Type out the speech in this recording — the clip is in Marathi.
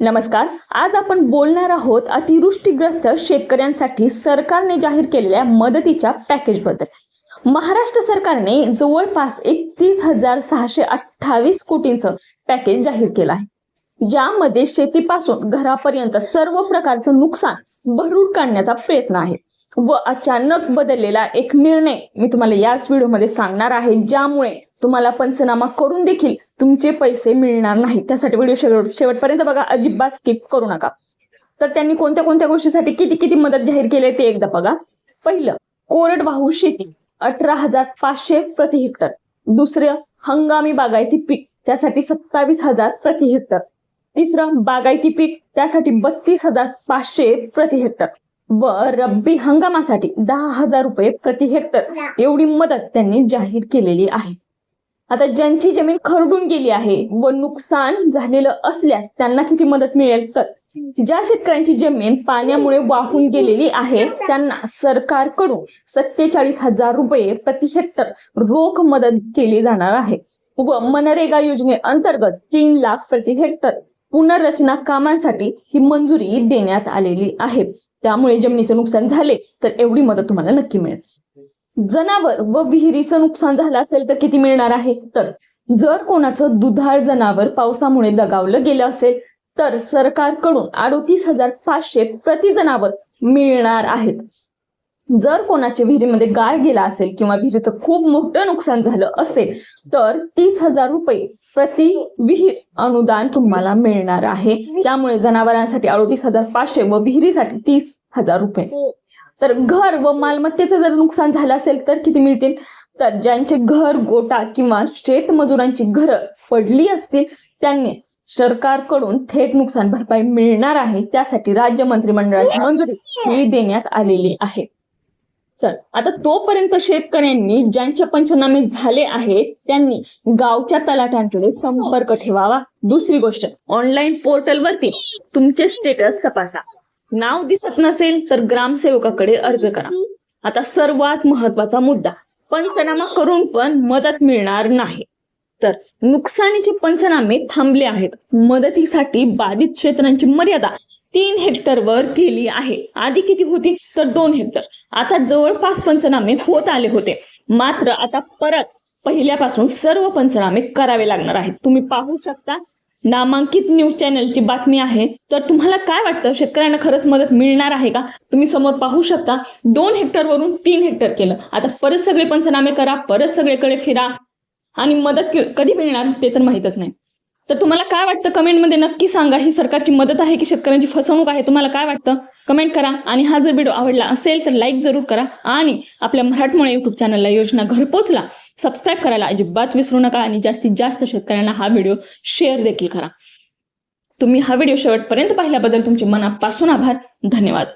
नमस्कार. आज आपण बोलणार आहोत अतिवृष्टीग्रस्त शेतकऱ्यांसाठी सरकारने जाहीर केलेल्या मदतीच्या पॅकेजबद्दल. महाराष्ट्र सरकारने जवळपास एकतीस हजार सहाशे अठ्ठावीस कोटींचं पॅकेज जाहीर केलं आहे. ज्यामध्ये शेतीपासून घरापर्यंत सर्व प्रकारचं नुकसान भरून काढण्याचा प्रयत्न आहे. व अचानक बदललेला एक निर्णय मी तुम्हाला याच व्हिडिओमध्ये सांगणार आहे ज्यामुळे तुम्हाला पंचनामा करून देखील तुमचे पैसे मिळणार नाही. त्यासाठी व्हिडिओ शेवट शेवटपर्यंत बघा अजिबात स्किप करू नका. तर त्यांनी कोणत्या कोणत्या गोष्टीसाठी किती किती मदत जाहीर केली ते एकदा बघा. पहिलं कोरडवाहू शेती अठरा हजार पाचशे प्रति हेक्टर. दुसरं हंगामी बागायती पीक त्यासाठी सत्तावीस हजार प्रति हेक्टर. तिसरं बागायती पीक त्यासाठी बत्तीस हजार पाचशे प्रति हेक्टर. व रब्बी हंगामासाठी दहा हजार रुपये प्रति हेक्टर एवढी मदत त्यांनी जाहीर केलेली आहे. आता ज्यांची जमीन खरडून गेली आहे व नुकसान झालेलं असल्यास त्यांना किती मदत मिळेल? तर ज्या शेतकऱ्यांची जमीन पाण्यामुळे वाहून गेलेली आहे त्यांना सरकारकडून सत्तेचाळीस हजार रुपये प्रति हेक्टर रोख मदत केली जाणार आहे. व मनरेगा योजनेअंतर्गत तीन लाख प्रति हेक्टर पुनर्रचना कामांसाठी ही मंजुरी देण्यात आलेली आहे. त्यामुळे जमिनीचं नुकसान झाले तर एवढी मदत तुम्हाला नक्की मिळेल. जनावर व विहिरीचं नुकसान झालं असेल तर किती मिळणार आहे? तर जर कोणाचं दुधाळ जनावर पावसामुळे दगावलं गेलं असेल तर सरकारकडून अडोतीस हजार पाचशे प्रति जनावर मिळणार आहेत. जर कोणाच्या विहिरीमध्ये गाळ गेला असेल किंवा विहिरीचं खूप मोठं नुकसान झालं असेल तर तीस हजार रुपये प्रति विहीर अनुदान तुम्हाला मिळणार आहे. त्यामुळे जनावरांसाठी अडोतीस हजार पाचशे व विहिरीसाठी तीस हजार रुपये. तर घर व मालमत्तेचं जर नुकसान झालं असेल तर किती मिळतील? तर ज्यांचे घर गोटा किंवा शेतमजुरांची घरं पडली असतील त्यांनी सरकारकडून थेट नुकसान भरपाई मिळणार आहे. त्यासाठी राज्य मंत्रिमंडळाची मंजुरी ही देण्यात आलेली आहे. चल आता तोपर्यंत शेतकऱ्यांनी ज्यांचे पंचनामे झाले आहेत त्यांनी गावच्या तलाट्यांकडे संपर्क ठेवावा. दुसरी गोष्ट ऑनलाईन पोर्टलवरती तुमचे स्टेटस तपासा. नाव दिसत नसेल तर ग्रामसेवकाकडे अर्ज करा. आता सर्वात महत्त्वाचा मुद्दा पंचनामा करून पण मदत मिळणार नाही. तर नुकसानीचे पंचनामे थांबले आहेत. मदतीसाठी बाधित क्षेत्रांची मर्यादा तीन हेक्टरवर केली आहे. आधी किती होती? तर दोन हेक्टर. आता जवळपास पंचनामे होत आले होते. मात्र आता परत पहिल्यापासून सर्व पंचनामे करावे लागणार आहेत. तुम्ही पाहू शकता नामांकित न्यूज चॅनलची बातमी आहे. तर तुम्हाला काय वाटतं? शेतकऱ्यांना खरंच मदत मिळणार आहे का? तुम्ही समोर पाहू शकता दोन हेक्टरवरून तीन हेक्टर केलं. आता परत सगळे पंचनामे करा परत सगळीकडे फिरा. आणि मदत कधी मिळणार ते तर माहीतच नाही. तर तुम्हाला काय वाटतं कमेंटमध्ये नक्की सांगा. ही सरकारची मदत आहे की शेतकऱ्यांची फसवणूक आहे? तुम्हाला काय वाटतं? कमेंट करा आणि हा जर व्हिडिओ आवडला असेल तर लाईक जरूर करा आणि आपल्या मराठमोळ्या युट्यूब चॅनलला योजना घरपोचला सबस्क्राईब करायला अजिबात विसरू नका आणि जास्तीत जास्त शेतकऱ्यांना हा व्हिडिओ शेअर देखील करा. तुम्ही हा व्हिडिओ शेवटपर्यंत पाहिल्याबद्दल तुमचे मनापासून आभार. धन्यवाद.